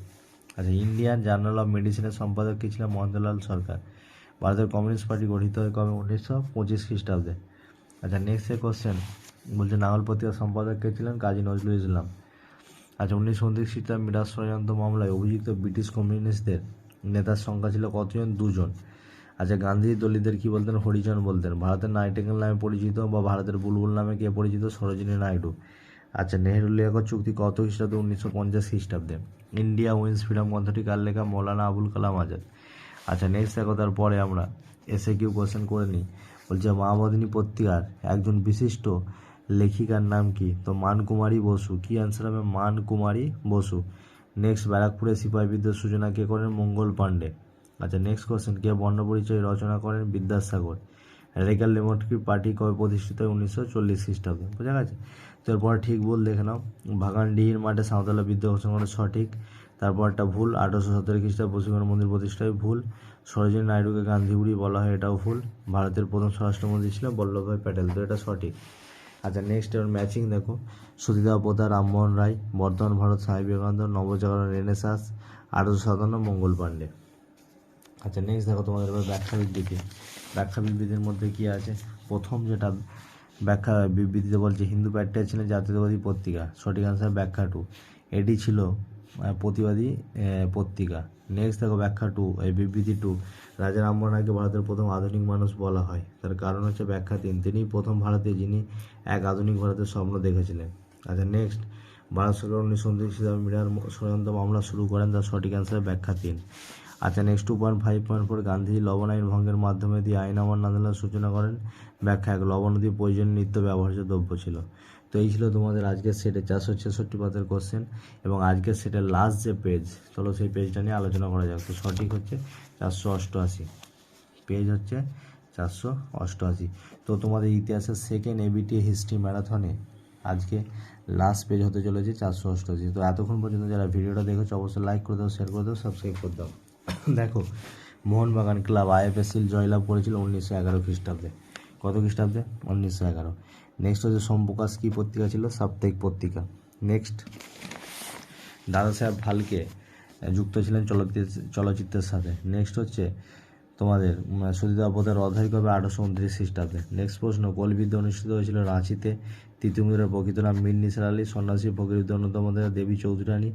A: আচ্ছা ইন্ডিয়ান জার্নাল অফ মেডিসিনের সম্পাদক কে ছিলেন মহেন্দ্রলাল সরকার। ভারতের কমিউনিস্ট পার্টি গঠিত হয় কবে? উনিশশো পঁচিশ খ্রিস্টাব্দে। আচ্ছা নেক্সট কোশ্চেন বলছে নাঙ্গল পত্রিকার সম্পাদক কে ছিলেন কাজী নজরুল ইসলাম। আচ্ছা উনিশশো উনত্রিশ খ্রিস্টাব্দে মিরাজ ষড়যন্ত্র মামলায় অভিযুক্ত ব্রিটিশ কমিউনিস্টদের নেতার সংখ্যা ছিল কতজন? দুজন। আচ্ছা গান্ধী দলিতদের কি বলতেন? হরিজন বলতেন। ভারতের নাইটেঙ্গেল নামে পরিচিত বা ভারতের বুলবুল নামে কে পরিচিত? সরোজিনী নাইডু। আচ্ছা নেহেরু লেখক চুক্তি কত খ্রিস্টাব্দে? উনিশশো পঞ্চাশ খ্রিস্টাব্দে। ইন্ডিয়া উইন্স ফ্রিডম গ্রন্থটি কার লেখা মৌলানা আবুল কালাম আজাদ। আচ্ছা নেক্সট দেখো, তারপরে আমরা এসে কিউ কোশ্চেন করে নিই। বলছে, মাহমদিনী পত্রিকার একজন বিশিষ্ট লেখিকার নাম কি? তো মানকুমারী বসু। কি অ্যান্সার হবে? মানকুমারী বসু। নেক্সট ব্যারাকপুরে সিপাহী বিদ্রোহ সূচনা কে করেন? মঙ্গল পাণ্ডে। আচ্ছা নেক্সট কোশ্চেন কে বর্ণপরিচয় রচনা করেন? বিদ্যাসাগর। রেগাল ডেমোক্রেটিক পার্টি কবে প্রতিষ্ঠিত হয়? উনিশশো চল্লিশ খ্রিস্টাব্দে। বোঝা গেছে? তো এরপর ঠিক ভুল দেখে নাও। ভাগানডিহির মাঠে সাঁওতালা বিদ্রোহ ঘোষণা সঠিক। তারপর একটা ভুল, আঠারোশো সতেরো খ্রিস্টাব্দে বসুগণ মন্দির প্রতিষ্ঠায় ভুল, সরোজিনী নাইডুকে গান্ধীবুড়ি বলা হয়, এটাও ভুল। ভারতের প্রথম স্বরাষ্ট্রমন্ত্রী ছিলেন বল্লভভাই প্যাটেল, তো এটা সঠিক। আচ্ছা নেক্সট এবার ম্যাচিং দেখো। সুধীদা পোতা রামমোহন রায়, বর্ধমান ভারত স্বামী বিবেকানন্দ, নবজাগরণ রেনেসাস, আঠারোশো সাতান্ন, মঙ্গল পাণ্ডে। আচ্ছা নেক্সট দেখো তোমাদের এবার ব্যাখ্যা বিবৃতি। ব্যাখ্যা বিবৃতির মধ্যে কী আছে? প্রথম যেটা ব্যাখ্যা বিবৃতিতে বলছে, হিন্দু প্যাট্রিয়া ছিলেন জাতীয়তাবাদী পত্রিকা। সঠিক আনসার ব্যাখ্যা টু এটি ছিল প্রতিবাদী পত্রিকা। নেক্সট দেখো ব্যাখ্যা টু এই বিবৃতি টু রাজা রামমোহন রায়কে ভারতের প্রথম আধুনিক মানুষ বলা হয়। তার কারণ হচ্ছে ব্যাখ্যা তিন। তিনি প্রথম ভারতীয় যিনি এক আধুনিক ভারতের স্বপ্ন দেখেছিলেন। আচ্ছা নেক্সট ভারত সরকার উনিশশো উনত্রিশ মিরার ষড়যন্ত্র মামলা শুরু করেন, তার সঠিক অ্যান্সার ব্যাখ্যা তিন। আচ্ছা next two point five point four Gandhiji লবণ আইন ভঙ্গের মাধ্যমে দিয়ে আইন অমান্য আন্দোলনের সূচনা করেন। ব্যাখ্যা এক, লবণ নদী প্রয়োজনীয় নিত্য ব্যবহার্য দ্রব্য ছিল। তো এই ছিল তোমাদের আজকের সেটে চারশো ছেষট্টি পাতের কোশ্চেন এবং আজকের সেটের লাস্ট যে পেজ চলো সেই পেজটা নিয়ে আলোচনা করা যাক। তো সঠিক হচ্ছে চারশো অষ্টআশি। পেজ হচ্ছে চারশো অষ্টআশি। তো তোমাদের ইতিহাসের সেকেন্ড এবিটি হিস্ট্রি ম্যারাথনে আজকে লাস্ট পেজ হতে চলেছে চারশো অষ্টআশি। তো এতক্ষণ পর্যন্ত যারা ভিডিওটা দেখেছ, অবশ্যই লাইক করে দাও শেয়ার করে দাও সাবস্ক্রাইব করে দাও। দেখো, মোহনবাগান ক্লাব আইএফএসিল জয়লাভ করেছিল উনিশশো এগারো খ্রিস্টাব্দে। কত খ্রিস্টাব্দে? উনিশশো এগারো। নেক্সট হচ্ছে সোমপ্রকাশ কী পত্রিকা ছিল? সাপ্তাহিক পত্রিকা। নেক্সট দাদা সাহেব ফালকে যুক্ত ছিলেন চলচ্চিত্র, চলচ্চিত্রের সাথে। নেক্সট হচ্ছে তোমাদের সতীদাপদের অধ্যায় কবে আঠারোশো উনত্রিশ খ্রিস্টাব্দে। নেক্সট প্রশ্ন, কোলবিদ্যা অনুষ্ঠিত হয়েছিল রাঁচিতে। তৃতীয় প্রকৃত নাম মীর নিসার আলী সন্ন্যাসী ফকিরুদ্দিন অন্যতম দেবী চৌধুরানী,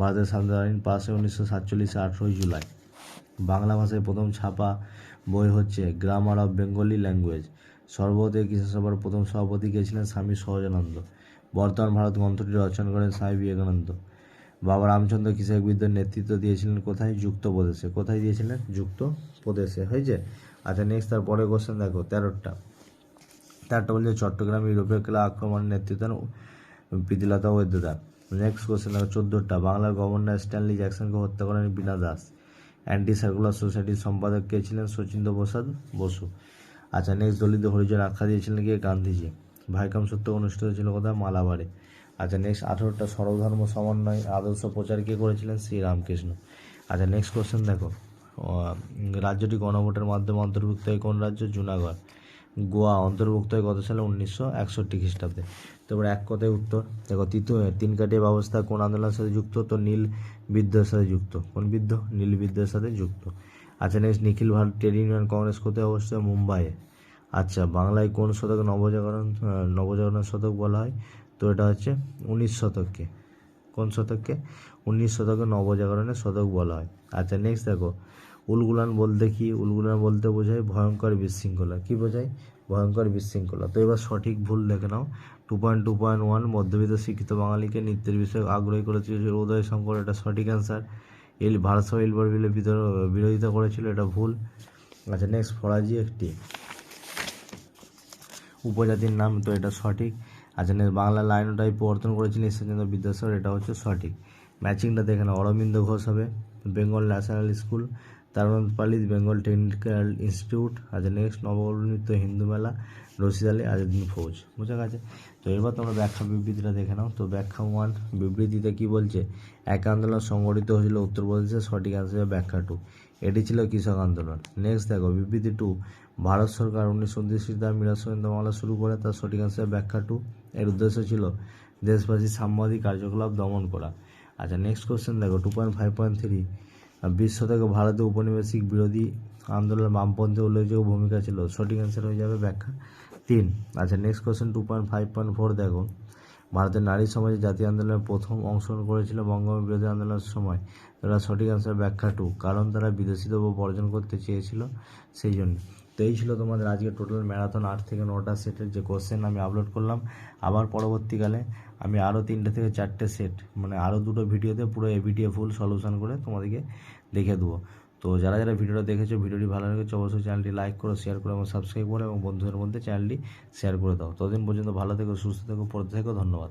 A: ভারতের স্বাধীনতা আইন পাশে উনিশশো সাতচল্লিশে আঠেরোই জুলাই। বাংলা ভাষায় প্রথম ছাপা বই হচ্ছে গ্রামার অফ বেঙ্গলি ল্যাঙ্গুয়েজ সর্বভারতীয় কিষাণ সভার প্রথম সভাপতি কে ছিলেন স্বামী সহজানন্দ। বর্তমান ভারত গ্রন্থটি রচনা করেন স্বামী বিবেকানন্দ। বাবা রামচন্দ্র কৃষক বিদ্রোহের নেতৃত্ব দিয়েছিলেন কোথায়? যুক্ত প্রদেশে কোথায় দিয়েছিলেন? যুক্ত প্রদেশে হয়েছে? আচ্ছা নেক্সট তারপরে কোশ্চেন দেখো তেরোটা তেরোটা বলছে চট্টগ্রাম ইউরোপীয় খেলা আক্রমণের নেতৃত্ব প্রীতিলতা ওয়েদ্যদার নেক্সট কোশ্চেন দেখো চোদ্দোটা বাংলার গভর্নর স্ট্যানলি জ্যাকসনকে হত্যা করেন বীণা দাস। অ্যান্টি সার্কুলার সোসাইটির সম্পাদক কে ছিলেন শচীন্দ্র প্রসাদ বসু। আচ্ছা নেক্সট দলিত হরিজন আখ্যা দিয়েছিলেন কে? গান্ধীজি। ভাইকাম সত্য অনুষ্ঠিত ছিল কোথায়? মালাবারে আচ্ছা নেক্সট আঠেরোটা সর্বধর্ম সমন্বয় আদর্শ প্রচার কে করেছিলেন? শ্রীরামকৃষ্ণ আচ্ছা নেক্সট কোশ্চেন দেখো। রাজ্যটি গণভোটের মাধ্যমে অন্তর্ভুক্ত হয় কোন রাজ্য? জুনাগড়। গোয়া অন্তর্ভুক্ত হয় কত সালে? উনিশশো একষট্টি খ্রিস্টাব্দে। তারপর এক কথায় উত্তর। দেখো, তৃতীয় তিন কাটিয়া ব্যবস্থা কোন আন্দোলনের সাথে যুক্ত? তো নীল বিদ্রোহের সাথে যুক্ত। কোন বিদ্রোহ নীল বিদ্রোহের সাথে যুক্ত। আচ্ছা next Nikhil Bharat trade union congress কোথায় অবস্থিত মুম্বাইয়ে। আচ্ছা বাংলায় কোন শতকে নবজাগরণ আহ, নবজাগরণ শতক বলা হয়? তো এটা হচ্ছে উনিশ শতককে। কোন শতককে? উনিশ শতকে নবজাগরণের শতক বলা হয়। আচ্ছা নেক্সট দেখো। উলগুলান বলতে কি? উলগুলান বলতে বোঝায় ভয়ঙ্কর বিশৃঙ্খলা। কি বোঝায়? ভয়ঙ্কর বিশৃঙ্খলা। তো এবার সঠিক ভুল দেখে নাও। Two point two point one মধ্যবিত্ত শিক্ষিত বাঙালিকে নৃত্যের বিষয়ে আগ্রহী করেছিল উদয় শঙ্কর। এটা সঠিক অ্যান্সার এল ভারতসভা এলবার বিলে বিরোধিতা করেছিল, এটা ভুল। আচ্ছা নেক্সট ফরাজি একটি। উপজাতির নাম তো এটা সঠিক। আচ্ছা নেক্সট বাংলা লাইন টাইপ প্রবর্তন করেছিলেন ঈশ্বরচন্দ্র বিদ্যাসাগর, এটা হচ্ছে সঠিক। ম্যাচিংটা দেখে নাও, অরবিন্দ ঘোষ হবে Bengal national school Tarun Palit Bengal technical institute আচ্ছা নেক্সট নবনির্মিত হিন্দু মেলা, রশিদ আলী, আজাদিন ফৌজ। বোঝা গেছে? তো এবার তোমরা ব্যাখ্যা বিবৃতিটা দেখে নাও। তো ব্যাখ্যা ওয়ান বিবৃতিতে কি বলছে? এক আন্দোলন সংগঠিত হয়েছিল উত্তরপ্রদেশে সঠিক অ্যান্সার ব্যাখ্যা টু এটি ছিল কৃষক আন্দোলন। নেক্সট দেখো, বিবৃতি টু ভারত সরকার উনিশশো উনত্রিশ তার মিরাজ মামলা শুরু করে তার সঠিক অ্যান্সার ব্যাখ্যা টু এর উদ্দেশ্য ছিল দেশবাসীর সাম্বাদিক কার্যকলাপ দমন করা। আচ্ছা নেক্সট কোশ্চেন দেখো two point five point three বিশ শতকে ভারতে উপনিবেশিক বিরোধী আন্দোলন বামপন্থী উল্লেখযোগ্য ভূমিকা ছিল। সঠিক অ্যান্সার হয়ে যাবে ব্যাখ্যা। তিন। আচ্ছা next question two point five point four দেখো। ভারতের নারী সমাজে জাতীয় আন্দোলনে প্রথম অংশগ্রহণ করেছিল বঙ্গবন্ধু বিরোধী আন্দোলনের সময়। তারা সঠিক অ্যান্সার ব্যাখ্যা টু কারণ তারা বিদেশি দ্রব্য বর্জন করতে চেয়েছিল সেই জন্য তো এই ছিল তোমাদের আজকে টোটাল ম্যারাথন আট থেকে নটা সেটের যে কোশ্চেন আমি আপলোড করলাম। আবার পরবর্তীকালে আমি আরও তিনটে থেকে চারটে সেট মানে আরও দুটো ভিডিওতে পুরো এবিটিএ ফুল সলিউশন করে তোমাদেরকে দেখে দেবো। তো যারা যারা ভিডিওটা দেখেছ, ভিডিওটি ভালো লেগেছে, অবশ্যই চ্যানেলটি লাইক করো শেয়ার করো এবং সাবস্ক্রাইব করো এবং বন্ধুদের মধ্যে চ্যানেলটি শেয়ার করে দাও। ততদিন পর্যন্ত ভালো থেকো, সুস্থ থেকো, পড়তে থেকো, ধন্যবাদ।